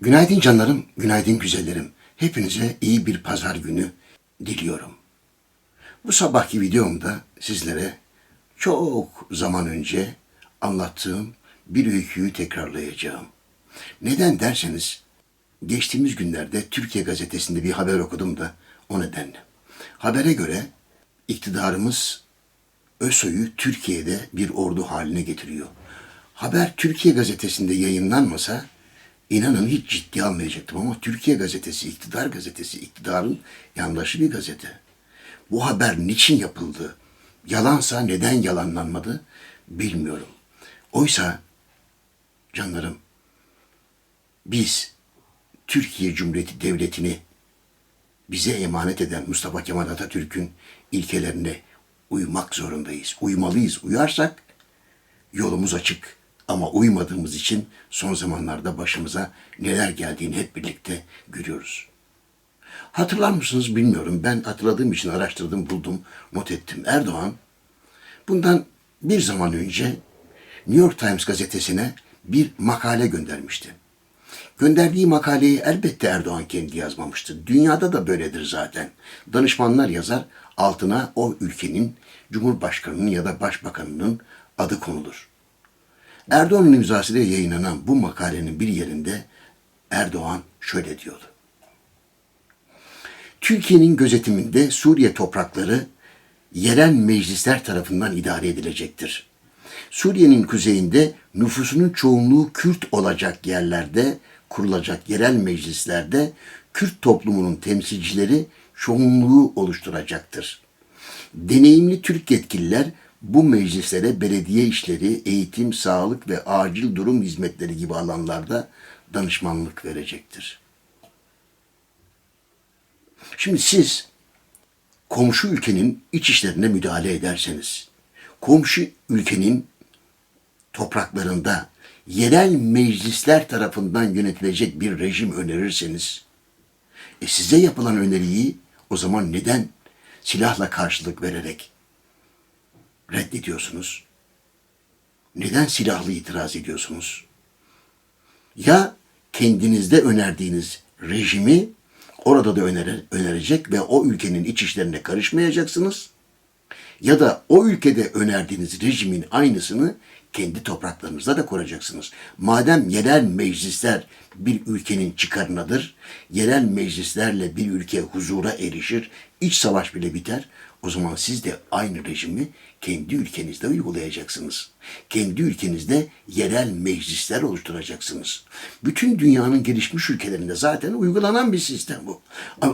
Günaydın canlarım, günaydın güzellerim. Hepinize iyi bir pazar günü diliyorum. Bu sabahki videomda sizlere çok zaman önce anlattığım bir öyküyü tekrarlayacağım. Neden derseniz geçtiğimiz günlerde Türkiye gazetesinde bir haber okudum da o nedenle. Habere göre iktidarımız ÖSO'yu Türkiye'de bir ordu haline getiriyor. Haber Türkiye gazetesinde yayınlanmasa inanın hiç ciddiye almayacaktım ama Türkiye gazetesi, iktidar gazetesi, iktidarın yandaşı bir gazete. Bu haber niçin yapıldı? Yalansa neden yalanlanmadı bilmiyorum. Oysa canlarım biz Türkiye Cumhuriyeti Devleti'ni bize emanet eden Mustafa Kemal Atatürk'ün ilkelerine uymak zorundayız. Uymalıyız. Uyarsak yolumuz açık. Ama uymadığımız için son zamanlarda başımıza neler geldiğini hep birlikte görüyoruz. Hatırlar mısınız bilmiyorum. Ben hatırladığım için araştırdım, buldum, not ettim. Erdoğan bundan bir zaman önce New York Times gazetesine bir makale göndermişti. Gönderdiği makaleyi elbette Erdoğan kendi yazmamıştır. Dünyada da böyledir zaten. Danışmanlar yazar, altına o ülkenin cumhurbaşkanının ya da başbakanının adı konulur. Erdoğan'ın imzasıyla yayınlanan bu makalenin bir yerinde Erdoğan şöyle diyordu. Türkiye'nin gözetiminde Suriye toprakları yerel meclisler tarafından idare edilecektir. Suriye'nin kuzeyinde nüfusunun çoğunluğu Kürt olacak yerlerde kurulacak yerel meclislerde Kürt toplumunun temsilcileri çoğunluğu oluşturacaktır. Deneyimli Türk yetkililer bu meclislere belediye işleri, eğitim, sağlık ve acil durum hizmetleri gibi alanlarda danışmanlık verecektir. Şimdi siz komşu ülkenin iç işlerine müdahale ederseniz, komşu ülkenin topraklarında yerel meclisler tarafından yönetilecek bir rejim önerirseniz, e size yapılan öneriyi o zaman neden silahla karşılık vererek reddediyorsunuz? Neden silahlı itiraz ediyorsunuz? Ya kendinizde önerdiğiniz rejimi orada da önere, önerecek ve o ülkenin iç işlerine karışmayacaksınız. Ya da o ülkede önerdiğiniz rejimin aynısını kendi topraklarınızda da kuracaksınız. Madem yerel meclisler bir ülkenin çıkarınadır, yerel meclislerle bir ülke huzura erişir, iç savaş bile biter, o zaman siz de aynı rejimi kendi ülkenizde uygulayacaksınız. Kendi ülkenizde yerel meclisler oluşturacaksınız. Bütün dünyanın gelişmiş ülkelerinde zaten uygulanan bir sistem bu.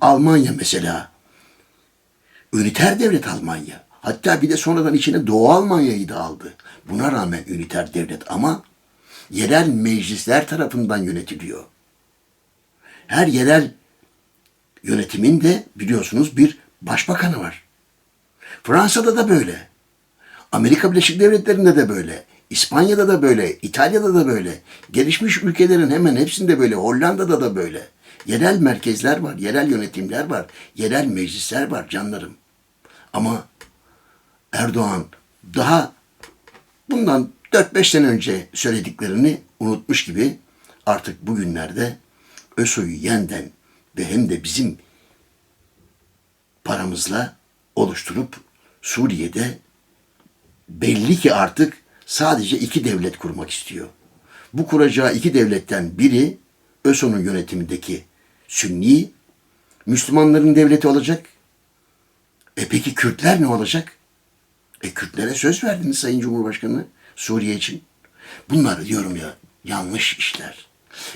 Almanya mesela, üniter devlet Almanya. Hatta bir de sonradan içine Doğu Almanya'yı da aldı. Buna rağmen üniter devlet ama yerel meclisler tarafından yönetiliyor. Her yerel yönetimin de biliyorsunuz bir başbakanı var. Fransa'da da böyle. Amerika Birleşik Devletleri'nde de böyle. İspanya'da da böyle, İtalya'da da böyle. Gelişmiş ülkelerin hemen hepsinde böyle, Hollanda'da da böyle. Yerel merkezler var, yerel yönetimler var, yerel meclisler var canlarım. Ama Erdoğan daha bundan 4-5 sene önce söylediklerini unutmuş gibi artık bugünlerde ÖSO'yu yeniden ve hem de bizim paramızla oluşturup Suriye'de belli ki artık sadece iki devlet kurmak istiyor. Bu kuracağı iki devletten biri ÖSO'nun yönetimindeki Sünni Müslümanların devleti olacak. E peki Kürtler ne olacak? E Kürtlere söz verdiniz Sayın Cumhurbaşkanı Suriye için. Bunlar diyorum ya yanlış işler.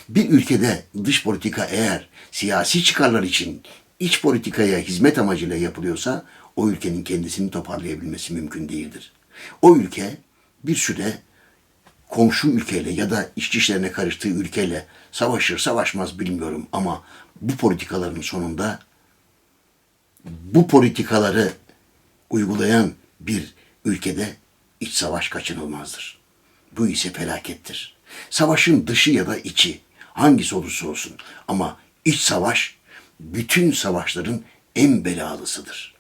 Bir ülkede dış politika eğer siyasi çıkarlar için iç politikaya hizmet amacıyla yapılıyorsa o ülkenin kendisini toparlayabilmesi mümkün değildir. O ülke bir süre komşu ülkeyle ya da iç işlerine karıştığı ülkeyle savaşır savaşmaz bilmiyorum ama bu politikaların sonunda bu politikaları uygulayan bir ülkede iç savaş kaçınılmazdır. Bu ise felakettir. Savaşın dışı ya da içi hangisi olursa olsun ama iç savaş bütün savaşların en belalısıdır.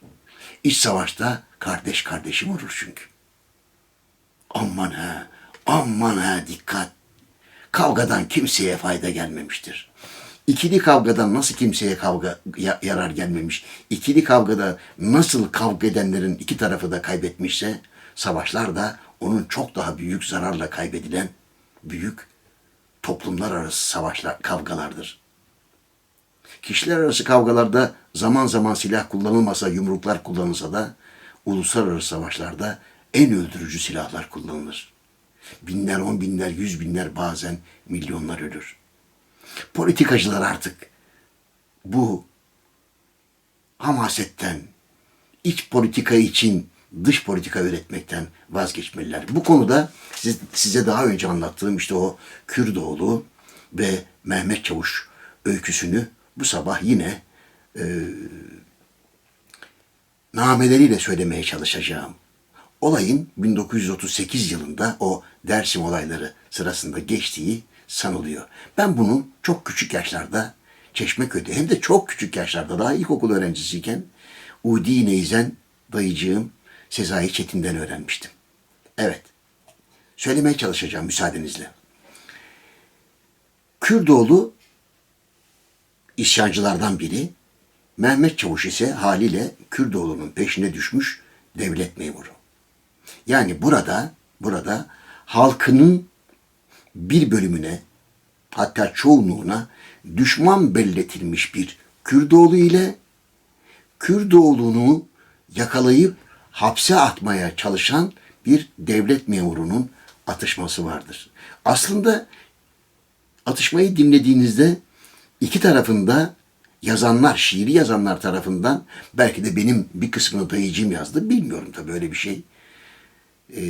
İç savaşta kardeş kardeşi vurur çünkü. Aman ha, aman ha dikkat. kavgadan kimseye fayda gelmemiştir. İkili kavgadan nasıl kimseye kavga ya- yarar gelmemiş, ikili kavgada nasıl kavga edenlerin iki tarafı da kaybetmişse, savaşlar da onun çok daha büyük zararla kaybedilen büyük toplumlar arası savaşlar, kavgalardır. Kişiler arası kavgalarda zaman zaman silah kullanılmasa, yumruklar kullanılsa da uluslararası savaşlarda en öldürücü silahlar kullanılır. Binler, on binler, yüz binler bazen milyonlar ölür. Politikacılar artık bu hamasetten, iç politika için dış politika üretmekten vazgeçmeliler. Bu konuda siz- size daha önce anlattığım işte o Kürdoğlu ve Mehmet Çavuş öyküsünü bu sabah yine e, nameleriyle söylemeye çalışacağım. Olayın 1938 yılında o Dersim olayları sırasında geçtiği sanılıyor. Ben bunun çok küçük yaşlarda Çeşmeköy'de hem de çok küçük yaşlarda daha ilkokul öğrencisiyken Udi Neyzen dayıcığım Sezai Çetin'den öğrenmiştim. Evet. Söylemeye çalışacağım müsaadenizle. Kürdoğlu isyancılardan biri, Mehmet Çavuş ise haliyle Kürdoğlu'nun peşine düşmüş devlet memuru. Yani burada burada halkının bir bölümüne hatta çoğunluğuna düşman belletilmiş bir Kürdoğlu ile Kürdoğlu'nu yakalayıp hapse atmaya çalışan bir devlet memurunun atışması vardır. Aslında atışmayı dinlediğinizde iki tarafında yazanlar, şiiri yazanlar tarafından belki de benim bir kısmını dayıcım yazdı. Bilmiyorum tabii öyle bir şey. Ee,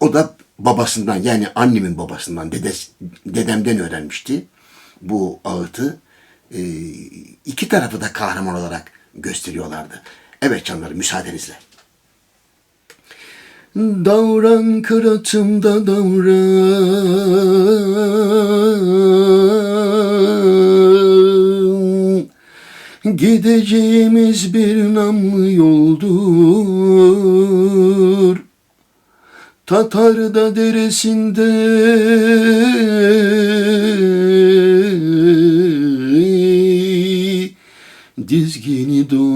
o da babasından yani annemin babasından, dedes, dedemden öğrenmişti bu ağıtı. Ee, iki tarafı da kahraman olarak gösteriyorlardı. Evet canlarım müsaadenizle. Davran kıratımda davran Gideceğimiz bir namlı yoldur Tatarda deresinde dizgini doldur.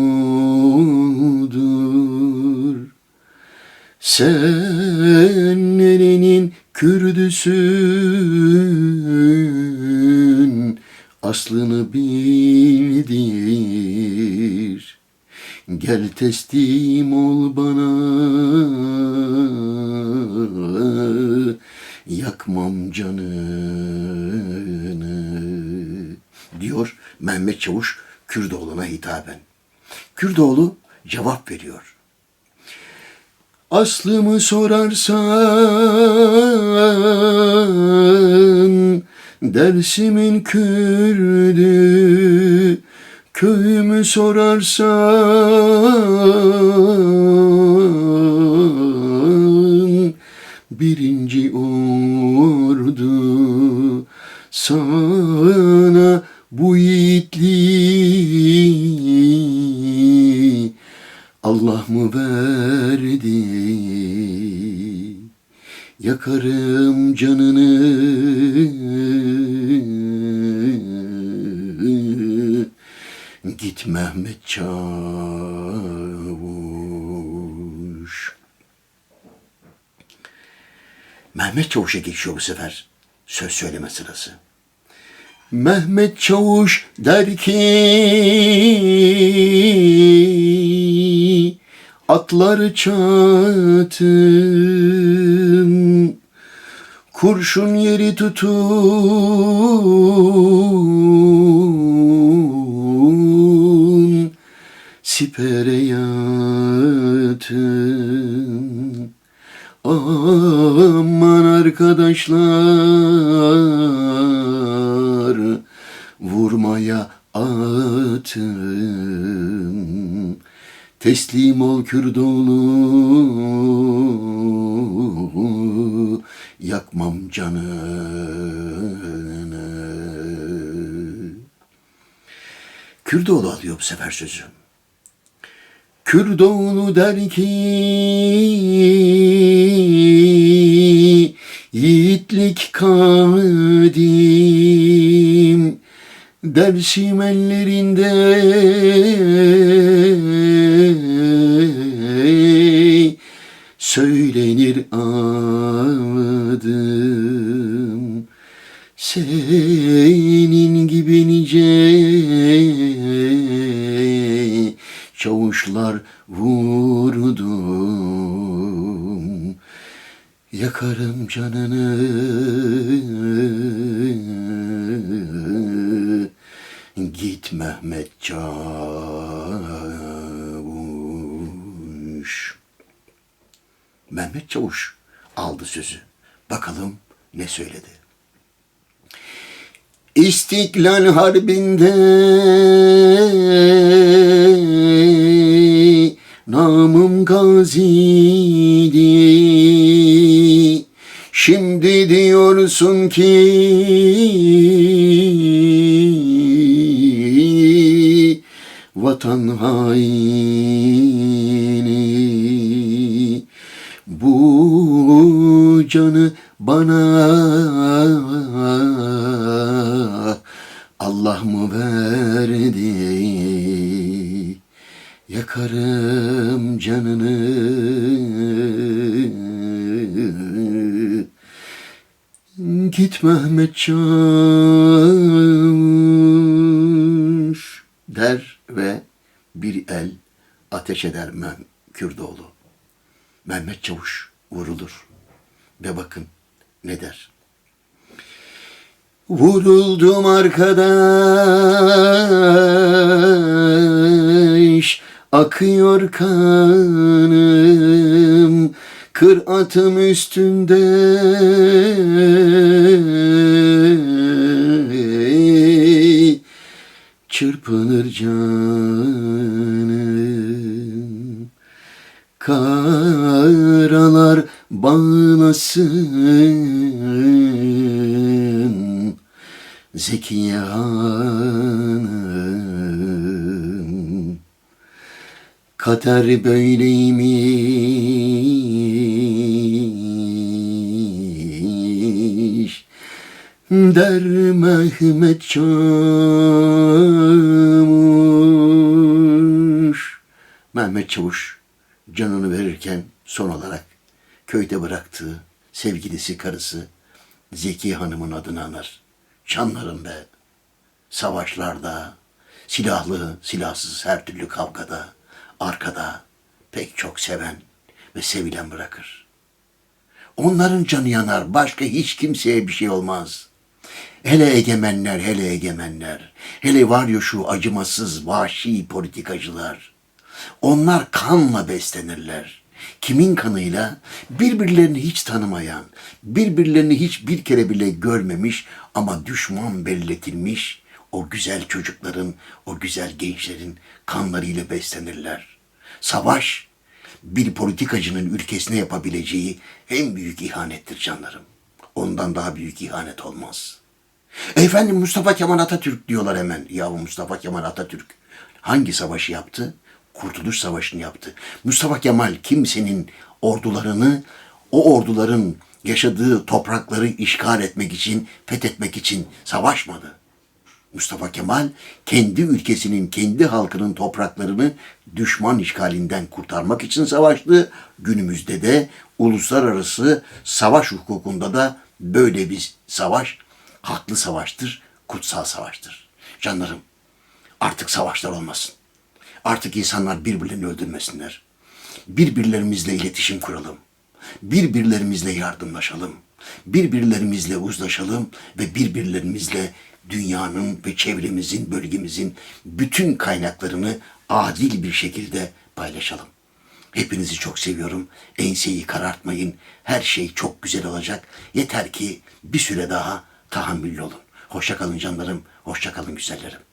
Sen nerenin Kürdüsün aslını bildir. Gel teslim ol bana yakmam canını diyor Mehmet Çavuş Kürdoğlu'na hitaben. Kürdoğlu cevap veriyor. Aslımı sorarsan Dersimin Kürdü Köyümü sorarsan Birinci ordu sana bu yiğitliği Allah mı verdi? Yakarım canını. Git Mehmet Çavuş. Mehmet Çavuş'a geçiyor bu sefer söz söyleme sırası. Mehmet Çavuş der ki atlar çatım kurşun yeri tutun sipere yatın Aman arkadaşlar vurmaya atın. Teslim ol Kürdoğlu. Yakmam canını. Kürdoğlu alıyor bu sefer sözü. Kürdoğlu der ki Geldik kadim dersim ellerinde söylenir adım. Senin gibi nice çavuşlar vurdum. Yakarım canını. Git Mehmet Çavuş. Mehmet Çavuş aldı sözü. Bakalım ne söyledi. İstiklal Harbi'nde namım gaziydi. Şimdi diyorsun ki vatan haini bu canı bana Allah mı verdi? Yakarım canını. Git Mehmet Çavuş der ve bir el ateş eder Mem Kürdoğlu. Mehmet Çavuş vurulur ve bakın ne der. Vuruldum arkadaş Akıyor kanım Kıratım üstünde Çırpınır canım. Karalar bağlasın. Zekiye Kader böyleymiş Der Mehmet Çavuş Mehmet Çavuş canını verirken son olarak köyde bıraktığı sevgilisi karısı Zeki Hanım'ın adını anar. Canlarım be. Savaşlarda, silahlı, silahsız her türlü kavgada, arkada pek çok seven ve sevilen bırakır. Onların canı yanar, başka hiç kimseye bir şey olmaz. Hele egemenler, hele egemenler, hele var ya şu acımasız, vahşi politikacılar. Onlar kanla beslenirler. Kimin kanıyla? Birbirlerini hiç tanımayan, birbirlerini hiç bir kere bile görmemiş ama düşman belletilmiş o güzel çocukların, o güzel gençlerin kanlarıyla beslenirler. Savaş bir politikacının ülkesine yapabileceği en büyük ihanettir canlarım. Ondan daha büyük ihanet olmaz. Efendim Mustafa Kemal Atatürk diyorlar hemen. Yahu Mustafa Kemal Atatürk hangi savaşı yaptı? Kurtuluş Savaşı'nı yaptı. Mustafa Kemal kimsenin ordularını, o orduların yaşadığı toprakları işgal etmek için, fethetmek için savaşmadı. Mustafa Kemal kendi ülkesinin, kendi halkının topraklarını düşman işgalinden kurtarmak için savaştı. Günümüzde de uluslararası savaş hukukunda da böyle bir savaş haklı savaştır, kutsal savaştır. Canlarım artık savaşlar olmasın. Artık insanlar birbirlerini öldürmesinler. Birbirlerimizle iletişim kuralım. Birbirlerimizle yardımlaşalım. Birbirlerimizle uzlaşalım ve birbirlerimizle dünyanın ve çevremizin, bölgemizin bütün kaynaklarını adil bir şekilde paylaşalım. Hepinizi çok seviyorum. Enseyi karartmayın. Her şey çok güzel olacak. Yeter ki bir süre daha tahammüllü olun. Hoşça kalın canlarım. Hoşça kalın güzellerim.